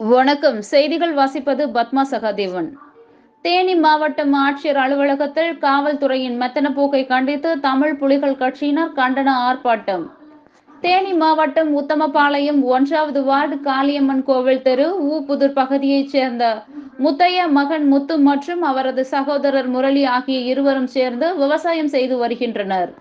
வணக்கம். செய்திகள் வாசிப்பது பத்மா சகாதேவன். தேனி மாவட்டம் ஆட்சியர் அலுவலகத்தில் காவல்துறையின் மெத்தன போக்கை கண்டித்து தமிழ் புலிகள் கட்சியினர் கண்டன ஆர்ப்பாட்டம். தேனி மாவட்டம் உத்தமபாளையம் ஒன்றாவது வார்டு காளியம்மன் கோவில் தெரு ஊப்புதூர் பகுதியைச் சேர்ந்த முத்தைய மகன் முத்து மற்றும் அவரது சகோதரர் முரளி ஆகிய இருவரும் சேர்ந்து விவசாயம் செய்து வருகின்றனர்.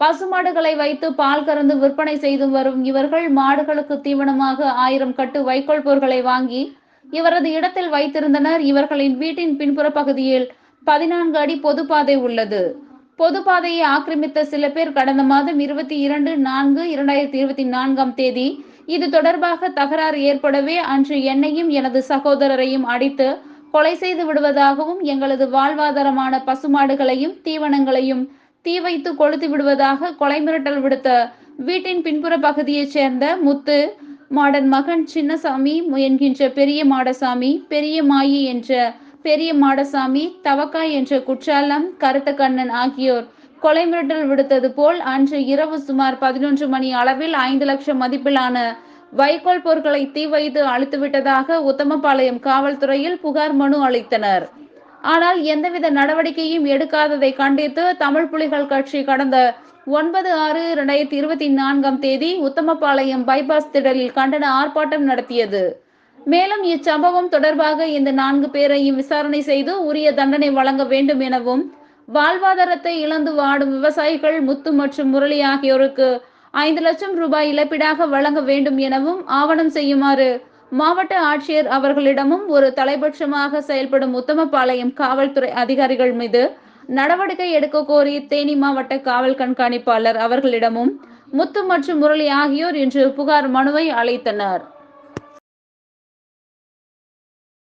பசுமாடுகளை வைத்து பால் கறந்து விற்பனை செய்து வரும் இவர்கள் மாடுகளுக்கு தீவனமாக ஆயிரம் கட்டு வைக்கோல் பொருட்களை வாங்கி இவரது இடத்தில் வைத்திருந்தனர். இவர்களின் வீட்டின் பின்புற பகுதியில் பதினான்கு அடி பொதுப்பாதை உள்ளது. பொதுப்பாதையை ஆக்கிரமித்த சில பேர் கடந்த மாதம் இருபத்தி இரண்டு நான்கு இரண்டாயிரத்தி இருபத்தி நான்காம் தேதி இது தொடர்பாக தகராறு ஏற்படவே அன்று என்னையும் எனது சகோதரரையும் அடித்து கொலை செய்து விடுவதாகவும் எங்களது வாழ்வாதாரமான பசுமாடுகளையும் தீவனங்களையும் தீ வைத்து கொளுத்து விடுவதாக கொலை மிரட்டல் விடுத்த வீட்டின் பின்புற பகுதியைச் சேர்ந்த முத்து மாடன் மகன் சின்னசாமி என்கின்ற பெரிய மாடசாமி பெரிய மாயி என்ற பெரிய மாடசாமி தவக்காய் என்ற குற்றாலம் கருத்தக்கண்ணன் ஆகியோர் கொலை மிரட்டல் விடுத்தது போல் அன்று இரவு சுமார் பதினொன்று மணி அளவில் ஐந்து லட்சம் மதிப்பிலான வைக்கோல் பொருட்களை தீ வைத்து அழித்துவிட்டதாக உத்தமபாளையம் காவல்துறையில் புகார் மனு அளித்தனர். ஆனால் எந்தவித நடவடிக்கையும் எடுக்காததை கண்டித்து தமிழ் புலிகள் கட்சி கடந்த ஒன்பது ஆறு இரண்டாயிரத்தி இருபத்தி நான்காம் தேதி உத்தமபாளையம் பைபாஸ் திடலில் கண்டன ஆர்ப்பாட்டம் நடத்தியது. மேலும் இச்சம்பவம் தொடர்பாக இந்த நான்கு பேரையும் விசாரணை செய்து உரிய தண்டனை வழங்க வேண்டும் எனவும் வாழ்வாதாரத்தை இழந்து வாடும் விவசாயிகள் முத்து மற்றும் முரளி ஆகியோருக்கு ஐந்து லட்சம் ரூபாய் இழப்பீடாக வழங்க வேண்டும் எனவும் ஆவணம் செய்யுமாறு மாவட்ட ஆட்சியர் அவர்களிடமும் ஒரு தலைபட்சமாக செயல்படும் உத்தமபாளையம் காவல்துறை அதிகாரிகள் மீது நடவடிக்கை எடுக்க கோரி தேனி மாவட்ட காவல் கண்காணிப்பாளர் அவர்களிடமும் முத்து மற்றும் முரளி ஆகியோர் இன்று புகார் மனுவை அளித்தனர்.